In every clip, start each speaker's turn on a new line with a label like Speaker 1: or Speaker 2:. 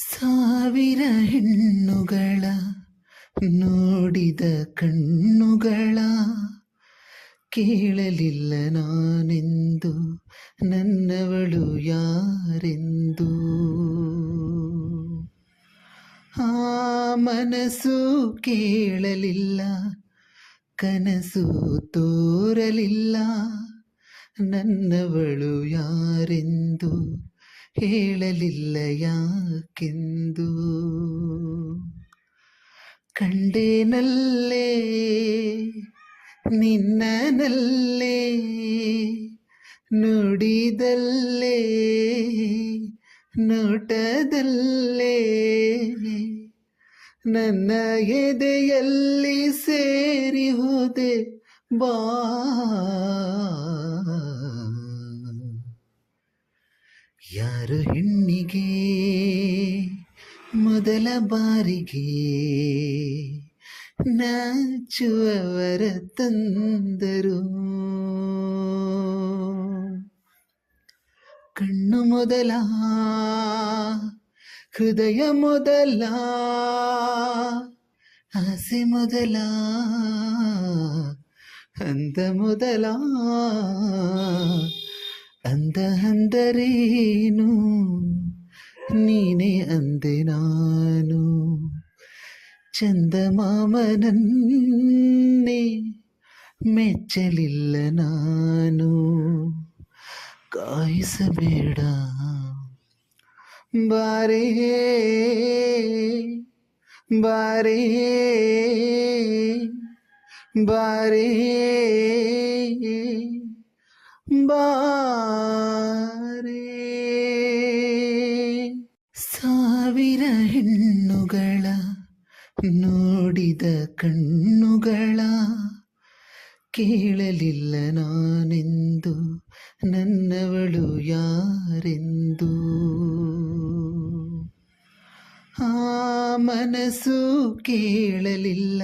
Speaker 1: ಸಾವಿರ ಹೆಣ್ಣುಗಳ ನೋಡಿದ ಕಣ್ಣುಗಳ ಕೇಳಲಿಲ್ಲ ನಾನೆಂದು, ನನ್ನವಳು ಯಾರೆಂದು? ಆ ಮನಸ್ಸು ಕೇಳಲಿಲ್ಲ, ಕನಸು ತೋರಲಿಲ್ಲ, ನನ್ನವಳು ಯಾರೆಂದು? ಹೇಳಲಿಲ್ಲ ಯಾಕೆಂದು ಕಂಡೇನಲ್ಲೇ ನಿನ್ನನಲ್ಲೇ ನುಡಿದಲ್ಲೇ ನೋಟದಲ್ಲೇ ನನ್ನ ಎದೆಯಲ್ಲಿ ಸೇರಿ ಹೋದೆ ಬಾ ಯಾರು ಹೆಣ್ಣಿಗೆ ಮೊದಲ ಬಾರಿಗೆ ನಾಚುವವರ ತಂದರು. ಕಣ್ಣು ಮೊದಲ ಹೃದಯ ಮೊದಲ ಆಸೆ ಮೊದಲ ಹಂತ ಮೊದಲ. ಅಂದ ಅಂದರೇನು ನೀನೇ ಅಂದೆ ನಾನು ಚಂದಮಾಮನನ್ನೇ ಮೆಚ್ಚಲಿಲ್ಲ ನಾನು ಕಾಯಿಸಬೇಡ ಬಾರೇ ಬಾರೇ ಬಾರೇ ಬಾರೇ. ಸಾವಿರ ಹೆಣ್ಣುಗಳ ನೋಡಿದ ಕಣ್ಣುಗಳ ಕೇಳಲಿಲ್ಲ ನಾನೆಂದು ನನ್ನವಳು ಯಾರೆಂದು? ಆ ಮನಸ್ಸು ಕೇಳಲಿಲ್ಲ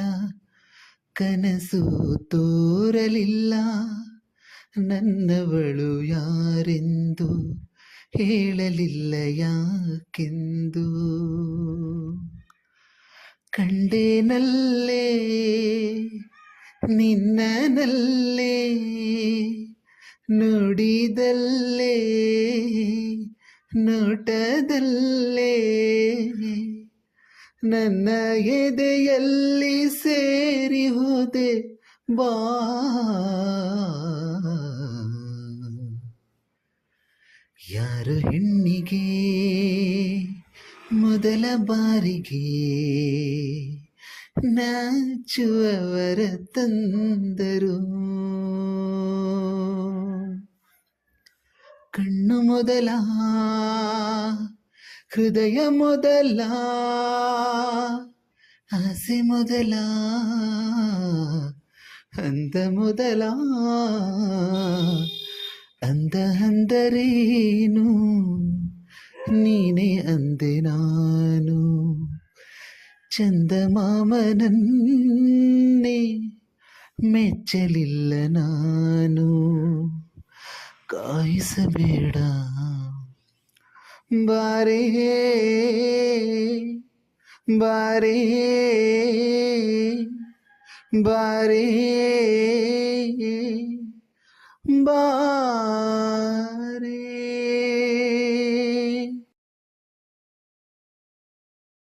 Speaker 1: ಕನಸು ತೋರಲಿಲ್ಲ. ನನ್ನವಳು ಯಾರೆಂದು ಹೇಳಲಿಲ್ಲ ಯಾಕೆಂದು ಕಂಡೇನಲ್ಲೇ ನಿನ್ನನಲ್ಲೇ ನುಡಿದಲ್ಲೇ ನೋಟದಲ್ಲೇ ನನ್ನ ಎದೆಯಲ್ಲಿ ಸೇರಿ ಹೋದೆ ಬಾ ಯಾರು ಹೆಣ್ಣಿಗೆ ಮೊದಲ ಬಾರಿಗೆ ನಾಚುವವರ ತಂದರು? ಕಣ್ಣು ಮೊದಲ, ಹೃದಯ ಮೊದಲ, ಆಸೆ ಮೊದಲ ಅಂದ ಮೊದಲ, ಅಂದ ಅಂದರೇನು ಚಂದಮಾಮನನ್ನೇ ಮೆಚ್ಚಲಿಲ್ಲ ನಾನು ಕಾಯಿಸಬೇಡ ಬಾರೇ ಬಾರೇ ಬಾರೇ ಬಾರೇ